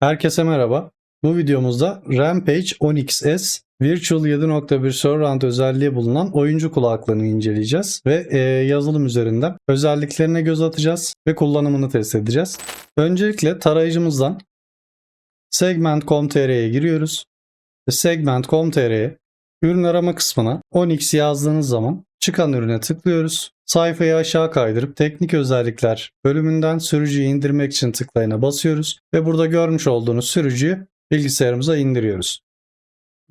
Herkese merhaba. Bu videomuzda Rampage 10XS Virtual 7.1 Surround özelliği bulunan oyuncu kulaklığını inceleyeceğiz ve e, yazılım üzerinden özelliklerine göz atacağız ve kullanımını test edeceğiz. Öncelikle tarayıcımızdan segment.com.tr'ye giriyoruz. Segment.com.tr'ye ürün arama kısmına 10x yazdığınız zaman çıkan ürüne tıklıyoruz. Sayfayı aşağı kaydırıp teknik özellikler bölümünden sürücüyü indirmek için tıklayına basıyoruz ve burada görmüş olduğunuz sürücüyü bilgisayarımıza indiriyoruz.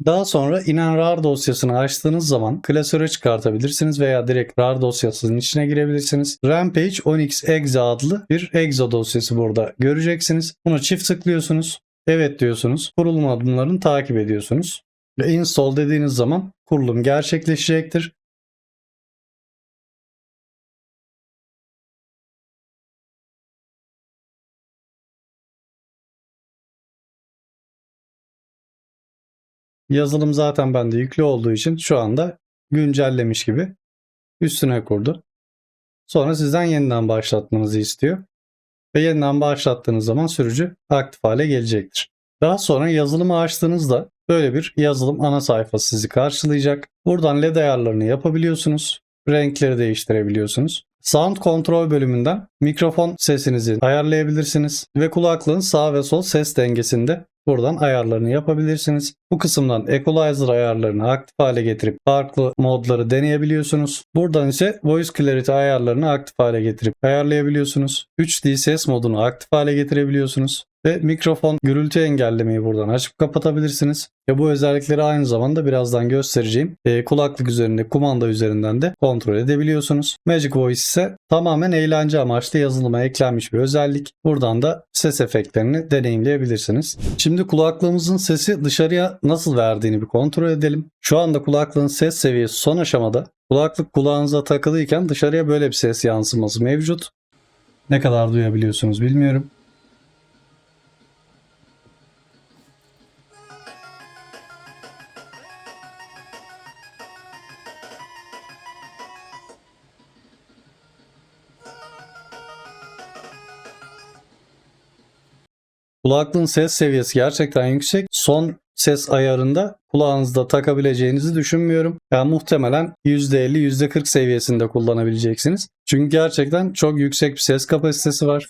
Daha sonra inen RAR dosyasını açtığınız zaman klasöre çıkartabilirsiniz veya direkt RAR dosyasının içine girebilirsiniz. Rampage 10x exe adlı bir exe dosyası burada göreceksiniz. Buna çift tıklıyorsunuz. Evet diyorsunuz. Kurulum adımlarını takip ediyorsunuz. Ve install dediğiniz zaman kurulum gerçekleşecektir. Yazılım zaten bende yüklü olduğu için şu anda güncellemiş gibi üstüne kurdu. Sonra sizden yeniden başlatmanızı istiyor. Ve yeniden başlattığınız zaman sürücü aktif hale gelecektir. Daha sonra yazılımı açtığınızda böyle bir yazılım ana sayfası sizi karşılayacak. Buradan LED ayarlarını yapabiliyorsunuz. Renkleri değiştirebiliyorsunuz. Sound kontrol bölümünden mikrofon sesinizi ayarlayabilirsiniz ve kulaklığın sağ ve sol ses dengesinde buradan ayarlarını yapabilirsiniz. Bu kısımdan equalizer ayarlarını aktif hale getirip farklı modları deneyebiliyorsunuz. Buradan ise voice clarity ayarlarını aktif hale getirip ayarlayabiliyorsunuz. 3D ses modunu aktif hale getirebiliyorsunuz. Ve mikrofon gürültü engellemeyi buradan açıp kapatabilirsiniz. Ve bu özellikleri aynı zamanda birazdan göstereceğim e, kulaklık üzerinde kumanda üzerinden de kontrol edebiliyorsunuz. Magic Voice ise tamamen eğlence amaçlı yazılıma eklenmiş bir özellik. Buradan da ses efektlerini deneyimleyebilirsiniz. Şimdi kulaklığımızın sesi dışarıya nasıl verdiğini bir kontrol edelim. Şu anda kulaklığın ses seviyesi son aşamada. Kulaklık kulağınıza takılıyken dışarıya böyle bir ses yansıması mevcut. Ne kadar duyabiliyorsunuz bilmiyorum. Kulaklığın ses seviyesi gerçekten yüksek. Son ses ayarında kulağınızda takabileceğinizi düşünmüyorum. Yani muhtemelen %50 %40 seviyesinde kullanabileceksiniz. Çünkü gerçekten çok yüksek bir ses kapasitesi var.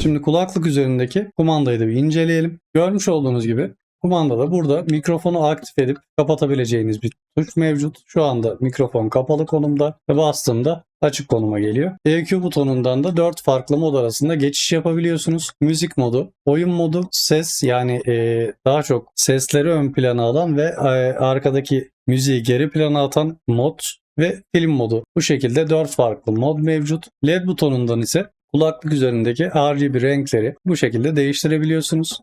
Şimdi kulaklık üzerindeki kumandayı da bir inceleyelim. Görmüş olduğunuz gibi kumandada burada mikrofonu aktif edip kapatabileceğiniz bir tuş mevcut. Şu anda mikrofon kapalı konumda ve bastığımda açık konuma geliyor. EQ butonundan da 4 farklı mod arasında geçiş yapabiliyorsunuz. Müzik modu, oyun modu, ses yani e, daha çok sesleri ön plana alan ve e, arkadaki müziği geri plana atan mod ve film modu. Bu şekilde 4 farklı mod mevcut. LED butonundan ise kulaklık üzerindeki RGB renkleri bu şekilde değiştirebiliyorsunuz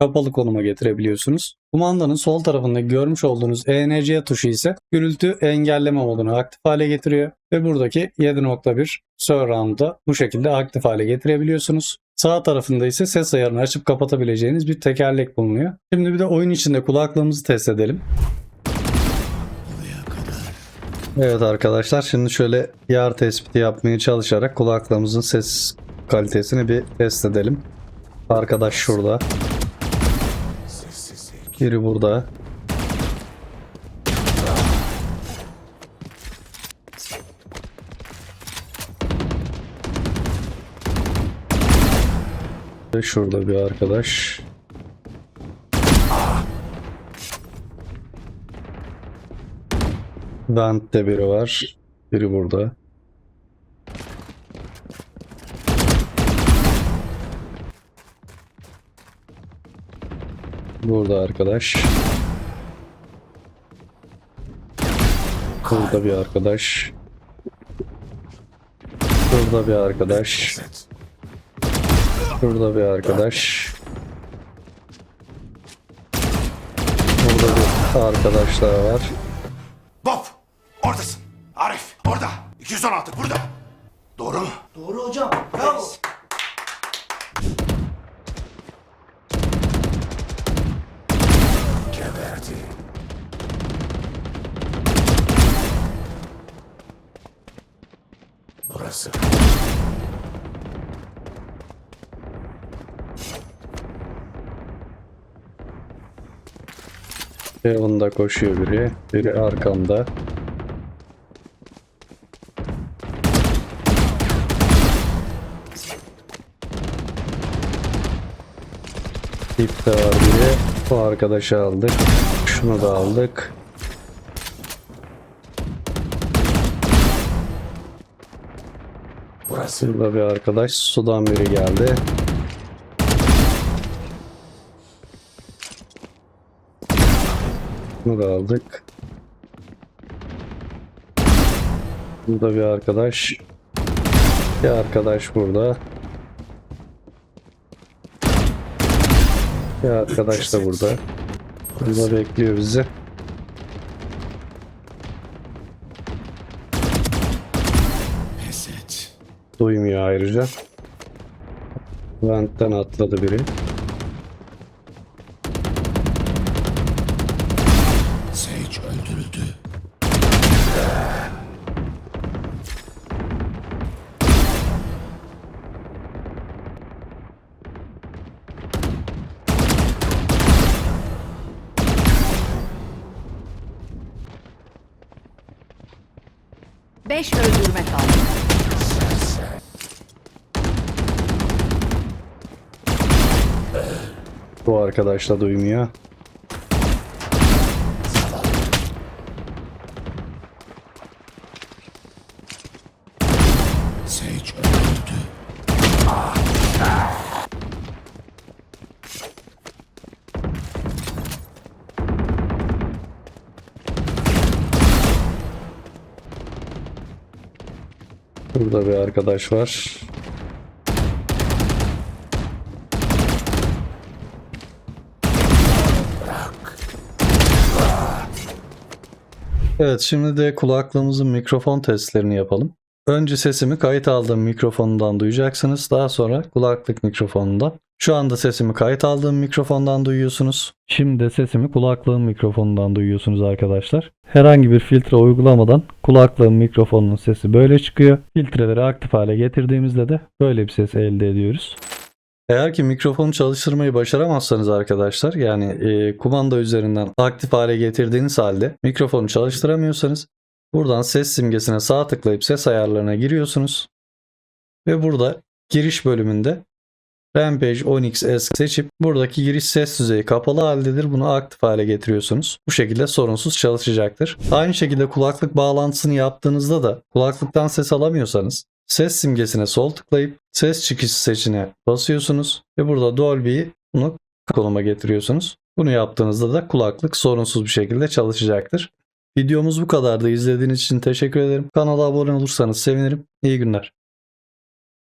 kapalı konuma getirebiliyorsunuz. Kumandanın sol tarafında görmüş olduğunuz ENC tuşu ise gürültü engelleme modunu aktif hale getiriyor ve buradaki 7.1 surround'da bu şekilde aktif hale getirebiliyorsunuz. Sağ tarafında ise ses ayarını açıp kapatabileceğiniz bir tekerlek bulunuyor. Şimdi bir de oyun içinde kulaklığımızı test edelim. Evet arkadaşlar şimdi şöyle yer tespiti yapmaya çalışarak kulaklığımızın ses kalitesini bir test edelim. Arkadaş şurada. Biri burada. Şurada bir arkadaş. Vent'te biri var. Biri burada. Burada arkadaş. Burada bir arkadaş. Burada bir arkadaş. Burada bir arkadaş. Burada bir arkadaş daha var. Bob oradasın. Arif orada. 216 burada. Burası. Yanında koşuyor biri. Biri arkamda. Dipte var biri. Bu arkadaşı aldık. Şunu da aldık. Burada bir arkadaş. Sudan biri geldi. Bunu da aldık. Burada bir arkadaş. Bir arkadaş burada. Bir arkadaş da burada. Burada bekliyor bizi. Duymuyor ayrıca. Vent'ten atladı biri. Sage öldürüldü. Beş öldürme kaldı. Bu arkadaş da duymuyor. Burada bir arkadaş var. Evet şimdi de kulaklığımızın mikrofon testlerini yapalım. Önce sesimi kayıt aldığım mikrofonundan duyacaksınız. Daha sonra kulaklık mikrofonundan. Şu anda sesimi kayıt aldığım mikrofondan duyuyorsunuz. Şimdi de sesimi kulaklığın mikrofonundan duyuyorsunuz arkadaşlar. Herhangi bir filtre uygulamadan kulaklığın mikrofonunun sesi böyle çıkıyor. Filtreleri aktif hale getirdiğimizde de böyle bir ses elde ediyoruz. Eğer ki mikrofonu çalıştırmayı başaramazsanız arkadaşlar yani e, kumanda üzerinden aktif hale getirdiğiniz halde mikrofonu çalıştıramıyorsanız buradan ses simgesine sağ tıklayıp ses ayarlarına giriyorsunuz. Ve burada giriş bölümünde Rampage Onyx S seçip buradaki giriş ses düzeyi kapalı haldedir. Bunu aktif hale getiriyorsunuz. Bu şekilde sorunsuz çalışacaktır. Aynı şekilde kulaklık bağlantısını yaptığınızda da kulaklıktan ses alamıyorsanız ses simgesine sol tıklayıp ses çıkışı seçeneğine basıyorsunuz ve burada Dolby'yi bunu konuma getiriyorsunuz. Bunu yaptığınızda da kulaklık sorunsuz bir şekilde çalışacaktır. Videomuz bu kadardı. İzlediğiniz için teşekkür ederim. Kanala abone olursanız sevinirim. İyi günler.